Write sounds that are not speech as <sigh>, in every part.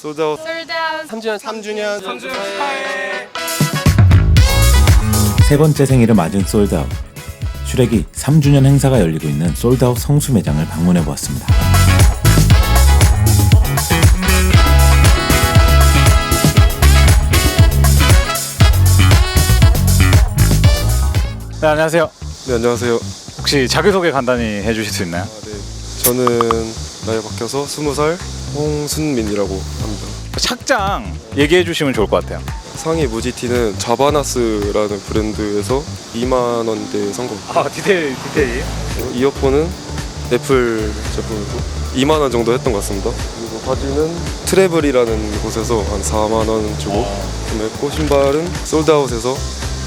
솔드아웃 솔드아웃 3주년 3주년 3주년 축하해 세 번째 생일을 맞은 솔드아웃. 슈렉이 3주년 행사가 열리고 있는 솔드아웃 성수 매장을 방문해 보았습니다. 네, 안녕하세요. 네 안녕하세요 혹시 자기소개 간단히 해주실 수 있나요? 아, 네. 저는 나이 바뀌어서 20살 홍순민이라고 합니다 착장 얘기해 주시면 좋을 것 같아요. 상의 무지티는 자바나스라는 브랜드에서 2만 원대에 산 겁니다 아, 디테일, 디테일. 어, 이어폰은 애플 제품이고 2만 원 정도 했던 것 같습니다 그리고 바지는 트래블이라는 곳에서 한 4만 원 주고 구매했고 신발은 솔드아웃에서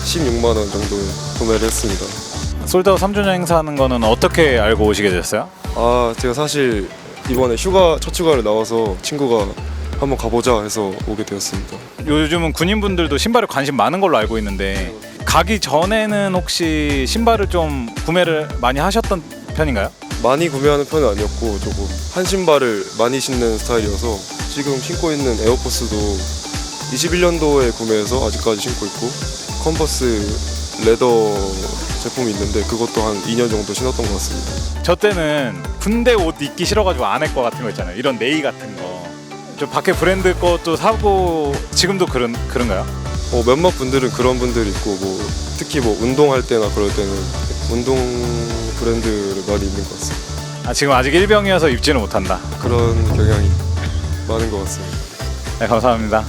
16만 원 정도에 구매를 했습니다 솔드아웃 3주년 행사하는 거는 어떻게 알고 오시게 됐어요? 아 제가 사실 이번에 휴가 첫 휴가를 나와서 친구가 한번 가보자 해서 오게 되었습니다. 요즘은 군인분들도 신발에 관심 많은 걸로 알고 있는데 가기 전에는 혹시 신발을 좀 구매를 많이 하셨던 편인가요? 많이 구매하는 편은 아니었고 조금 한 신발을 많이 신는 스타일이어서 지금 신고 있는 에어포스도 21년도에 구매해서 아직까지 신고 있고 컨버스 레더 제품이 있는데 그것도 한 2년 정도 신었던 것 같습니다. 저 때는 군대 옷 입기 싫어가지고 안 할 거 같은 거 있잖아요. 이런 네이 같은 거. 좀 밖에 브랜드 것도 사고 지금도 그런 그런가요? 어, 몇몇 분들은 그런 분들이 있고 뭐 특히 뭐 운동할 때나 그럴 때는 운동 브랜드를 많이 입는 것 같습니다. 아 지금 아직 일병이어서 입지는 못한다. 그런 경향이 많은 것 같습니다. 네 감사합니다.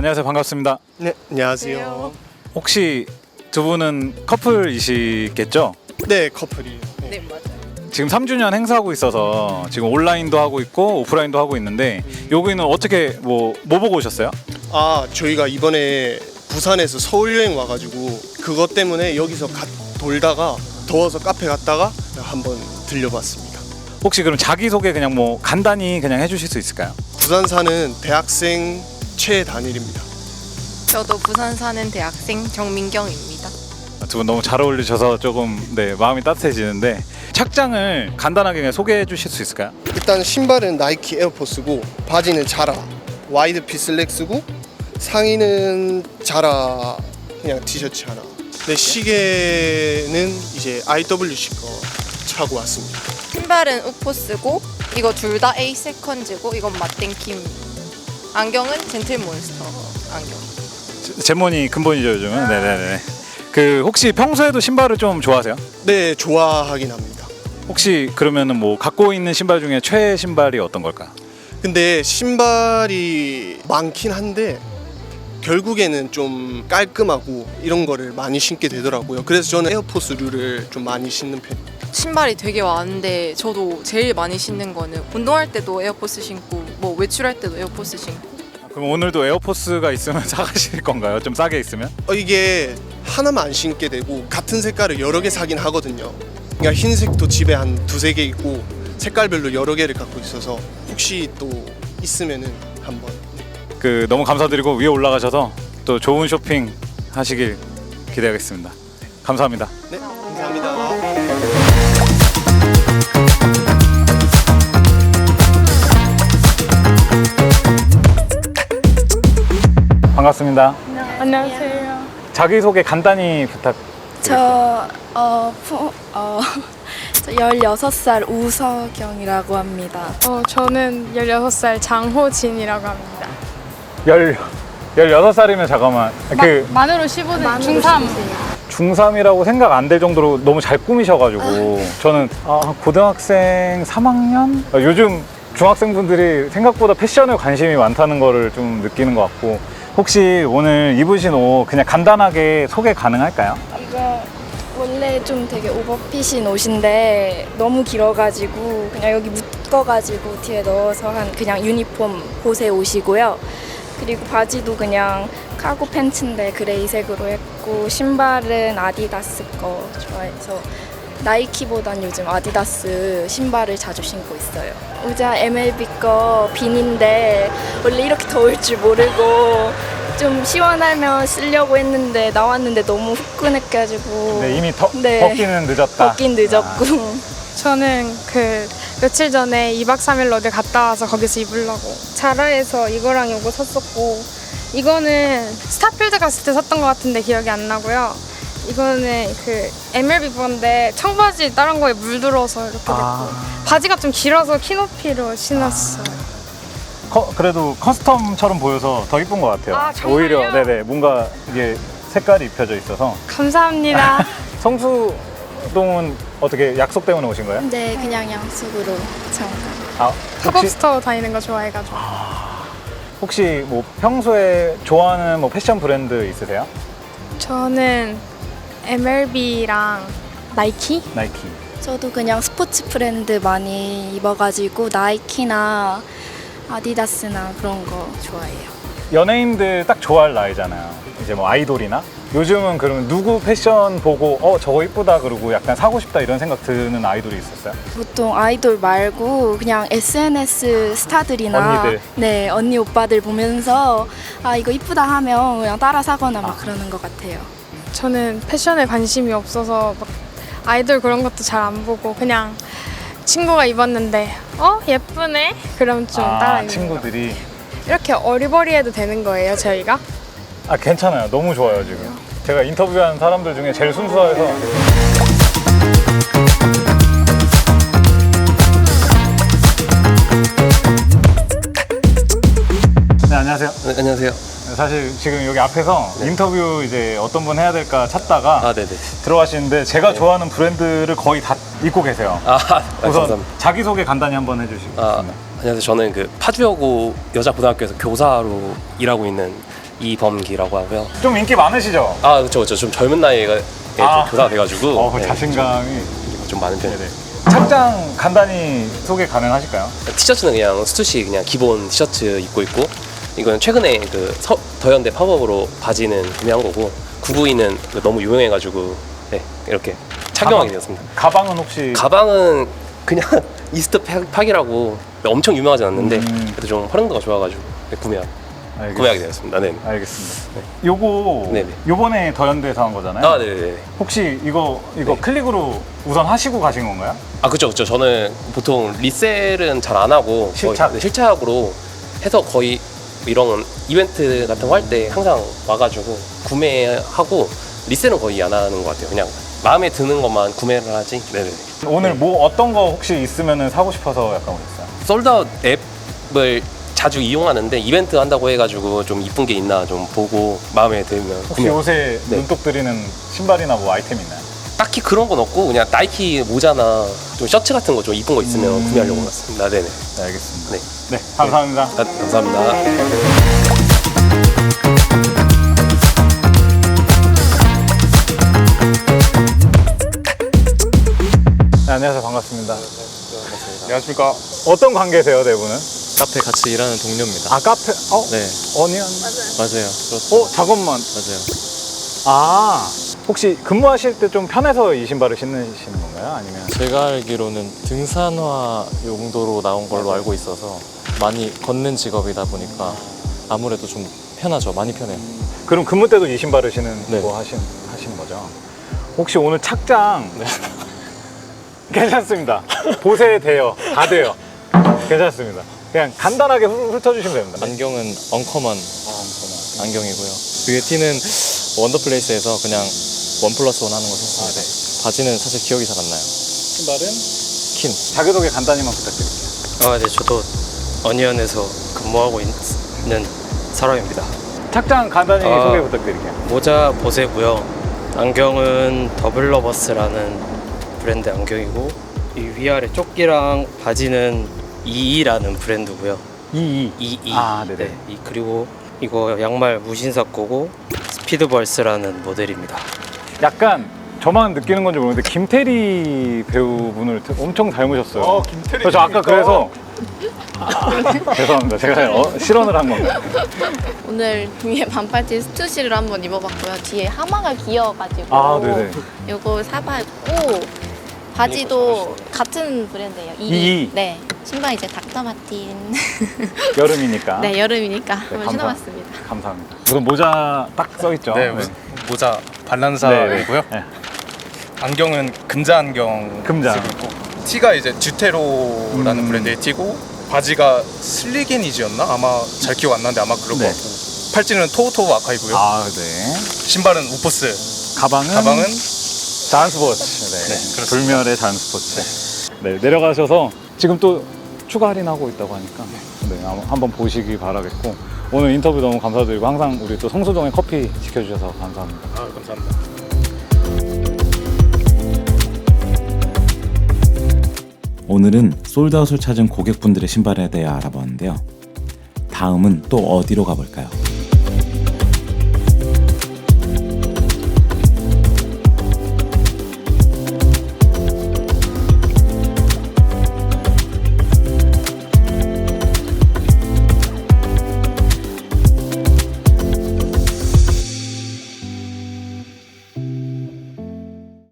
안녕하세요 반갑습니다. 네, 안녕하세요. 혹시 두 분은 커플이시겠죠? 네, 커플이에요. 네. 네 맞아요 지금 3주년 행사하고 있어서 지금 온라인도 하고 있고 오프라인도 하고 있는데 여기는 어떻게 뭐 뭐 보고 오셨어요? 아, 저희가 이번에 부산에서 서울 여행 와가지고 그것 때문에 여기서 가, 돌다가 더워서 카페 갔다가 한번 들려봤습니다. 혹시 그럼 자기 소개 그냥 뭐 간단히 그냥 해주실 수 있을까요? 부산 사는 대학생 최단일입니다. 저도 부산 사는 대학생 정민경입니다 두 분 너무 잘 어울리셔서 조금 네 마음이 따뜻해지는데 착장을 간단하게 그냥 소개해 주실 수 있을까요? 일단 신발은 나이키 에어포스고 바지는 자라 와이드 핏 슬랙스고 상의는 자라 그냥 티셔츠 하나. 네, 시계는 이제 IWC 거 차고 왔습니다. 신발은 우포스고 이거 둘 다 A 세컨즈고 이건 마땡킴 안경은 젠틀몬스터 안경 제- 제몬이 근본이죠 요즘은 네네네 그 혹시 평소에도 신발을 좀 좋아하세요? 네, 좋아하긴 합니다. 혹시 그러면은 뭐 갖고 있는 신발 중에 최애 신발이 어떤 걸까요? 근데 신발이 많긴 한데 결국에는 좀 깔끔하고 이런 거를 많이 신게 되더라고요. 그래서 저는 에어포스류를 좀 많이 신는 편이에요. 신발이 되게 많은데 저도 제일 많이 신는 거는 운동할 때도 에어포스 신고 뭐 외출할 때도 에어포스 신고 그럼 오늘도 에어포스가 있으면 <laughs> 사가실 건가요? 좀 싸게 있으면? 어, 이게 하나만 안 신게 되고 같은 색깔을 여러 개 사긴 하거든요. 그러니까 흰색도 집에 한 두세 개 있고 색깔별로 여러 개를 갖고 있어서 혹시 또 있으면은 한번 그 너무 감사드리고 위에 올라가셔서 또 좋은 쇼핑 하시길 기대하겠습니다. 감사합니다. 네, 반갑습니다. 안녕하세요. 자기 소개 간단히 부탁. 저, 어, 푸, 어, <laughs> 저 16살 우서경이라고 합니다. 어, 저는 16살 장호진이라고 합니다. 열 16살이면 잠깐만 그 마, 만으로 15세 중3. 중3이라고 생각 안 될 정도로 너무 잘 꾸미셔가지고 저는 아, 고등학생 3학년? 아, 요즘 중학생분들이 생각보다 패션에 관심이 많다는 거를 좀 느끼는 것 같고 혹시 오늘 입으신 옷 그냥 간단하게 소개 가능할까요? 이거 원래 좀 되게 오버핏인 옷인데 너무 길어가지고 그냥 여기 묶어가지고 뒤에 넣어서 한 그냥 유니폼 보세 옷이고요. 그리고 바지도 그냥 카고 팬츠인데 그레이색으로 했고 신발은 아디다스 거 좋아해서 나이키보단 요즘 아디다스 신발을 자주 신고 있어요. 의자 MLB 거 빈인데 원래 이렇게 더울 줄 모르고 좀 시원하면 쓰려고 했는데 나왔는데 너무 후끈해가지고 네, 이미 더, 네. 벗기는 늦었다. 벗긴 늦었고 저는 그 며칠 전에 2박 3일로 어디 갔다 와서 거기서 입으려고 자라에서 이거랑 이거 샀었고 이거는 스타필드 갔을 때 샀던 것 같은데 기억이 안 나고요. 이거는 그 MLB 번데 청바지 다른 거에 물들어서 이렇게 됐고 아. 바지가 좀 길어서 키높이로 신었어요. 커- 그래도 커스텀처럼 보여서 더 이쁜 것 같아요. 아, 정말요? 오히려 네네 뭔가 이게 색깔이 입혀져 있어서 감사합니다. <laughs> 성수동은 어떻게 약속 때문에 오신 거예요? 네 그냥 양쪽으로 잠깐 아 팝업 혹시 스토어 다니는 거 좋아해가지고. 혹시 뭐 평소에 좋아하는 뭐 패션 브랜드 있으세요? 저는 MLB랑 나이키? 나이키. 저도 그냥 스포츠 브랜드 많이 입어가지고 나이키나 아디다스나 그런 거 좋아해요. 연예인들 딱 좋아할 나이잖아요. 이제 뭐 아이돌이나 요즘은 그러면 누구 패션 보고 어 저거 이쁘다 그러고 약간 사고 싶다 이런 생각 드는 아이돌이 있었어요. 보통 아이돌 말고 그냥 SNS 스타들이나 언니들. 네 언니 오빠들 보면서 아 이거 이쁘다 하면 그냥 따라 사거나 막 그러는 것 같아요. 저는 패션에 관심이 없어서 막 아이돌 그런 것도 잘 안 보고 그냥 친구가 입었는데 어 예쁘네 그럼 좀 따라 아 입는 거. 친구들이 이렇게 어리버리해도 되는 거예요 저희가? 아 괜찮아요. 너무 좋아요 지금. 제가 인터뷰한 사람들 중에 제일 순수해서 네 안녕하세요. 네, 안녕하세요. 사실 지금 여기 앞에서 인터뷰 이제 어떤 분 해야 될까 찾다가 아, 네네. 들어가시는데 제가 좋아하는 브랜드를 거의 다 입고 계세요. 아, 아, 우선 감사합니다. 자기 소개 간단히 한번 해주시겠습니다. 아, 안녕하세요. 저는 그 파주여고 여자고등학교에서 교사로 일하고 있는 이범기라고 하고요. 좀 인기 많으시죠? 아, 그렇죠, 그렇죠. 좀 젊은 나이에 좀 아. 교사가 돼가지고 어, 네, 자신감이. 좀, 좀 많은 편이에요. 네네. 착장 간단히 소개 가능하실까요? 티셔츠는 그냥 스투시 그냥 기본 티셔츠 입고 있고 이거는 최근에 그 서, 더현대 팝업으로 바지는 구매한 거고 구부이는 그 너무 유명해가지고 네, 이렇게 착용하게? 되었습니다. 가방은 혹시 가방은 그냥 <laughs> 이스트 팩- 팩이라고 엄청 유명하지 않는데 음. 그래도 좀 활용도가 좋아가지고 네, 구매 알겠- 구매하게 되었습니다. 네. 알겠습니다. 요거 네네. 요번에 더현대에서 한 거잖아요. 아, 네네. 혹시 이거 이거 네. 클릭으로 우선 하시고 가신 건가요? 아, 그쵸, 그쵸. 저는 보통 리셀은 잘 안 하고 실착. 거의, 네, 실착으로 해서 거의 이런 이벤트 같은 거 할 때 항상 와가지고 구매하고 리셀은 거의 안 하는 것 같아요. 그냥 마음에 드는 것만 구매를 하지. 네네. 오늘 뭐 어떤 거 혹시 있으면 사고 싶어서 약간 오셨어요? 솔드아웃 앱을 자주 이용하는데 이벤트 한다고 해가지고 좀 이쁜 게 있나 좀 보고 마음에 들면 혹시 구매. 요새 네. 눈독 들이는 신발이나 뭐 아이템 있나요? 딱히 그런 건 없고 그냥 나이키 모자나 좀 셔츠 같은 거 좀 이쁜 거 있으면 음. 구매하려고 왔습니다. 네네. 네, 알겠습니다. 네. 네, 감사합니다. 아, 감사합니다. 네, 안녕하세요. 반갑습니다. 안녕하십니까. 어떤 관계세요, 네 분은? 카페 같이 일하는 동료입니다. 아, 카페. 어? 네, 어니언? 맞아요. 그렇죠. 어, 잠깐만. 맞아요. 아, 혹시 근무하실 때 좀 편해서 이 신발을 신으시는 건가요? 아니면 제가 알기로는 등산화 용도로 나온 걸로 알고 있어서 많이 걷는 직업이다 보니까 아무래도 좀 편하죠. 많이 편해요. 그럼 근무 때도 이 신발을 신는 네. 거 하신 하시는 거죠? 혹시 오늘 착장 네. <laughs> 괜찮습니다. 보세 돼요. 다 돼요. 괜찮습니다. 그냥 간단하게 훑- 훑어주시면 됩니다. 안경은 엉커먼 안경이고요. 위에 티는 원더플레이스에서 그냥 원 플러스 원 하는 거 샀습니다. 바지는 사실 기억이 잘 안 나요. 신발은 킨. 자기소개 간단히만 부탁드릴게요. 아, 네, 저도 어니언에서 근무하고 있는 사람입니다. 착장 간단히 아. 소개 부탁드릴게요. 모자 보세고요. 안경은 더블러버스라는 브랜드 안경이고 이 위아래 조끼랑 바지는 이이라는 브랜드고요. 이이. 이이. 아, 네네. 네, 이 그리고 이거 양말 무신사 거고 스피드벌스라는 모델입니다. 약간 저만 느끼는 건지 모르겠는데 김태리 배우분을 엄청 닮으셨어요. 어, 김태리. 저 아까 그래서 <laughs> 죄송합니다. 제가 어, 실언을 한 건가요? 오늘 위에 반팔티 스투시를 한번 입어봤고요. 뒤에 하마가 귀여워가지고 아, 네네. 요거 사봤고 바지도 같은 브랜드예요. 이이. 네. 신발 이제 닥터 마틴. <laughs> 여름이니까. 네 여름이니까 네, 한번 감사- 신어봤습니다. 감사합니다. 우선 모자 딱 써 있죠. 네, 모자 발란사이고요. 네. 안경은 금자 안경 금자. 쓰고 있고 티가 이제 듀테로라는 음. 브랜드의 티고 바지가 슬리게니지였나? 아마 잘 기억 안 나는데 아마 그럴 네. 것 같고 팔찌는 토우토우 아카이고요. 아, 네. 신발은 우포스. 가방은 가방은 자연 스포츠. 네. 네, 그렇습니다. 불멸의 자연 스포츠. 네. 내려가셔서 지금 또 추가 할인하고 있다고 하니까 네, 한번- 보시기 바라겠고 오늘 인터뷰 너무 감사드리고 항상 우리 또 성수동에 커피 지켜주셔서 감사합니다. 아, 감사합니다. 오늘은 솔드아웃을 찾은 고객분들의 신발에 대해 알아봤는데요. 다음은 또 어디로 가볼까요?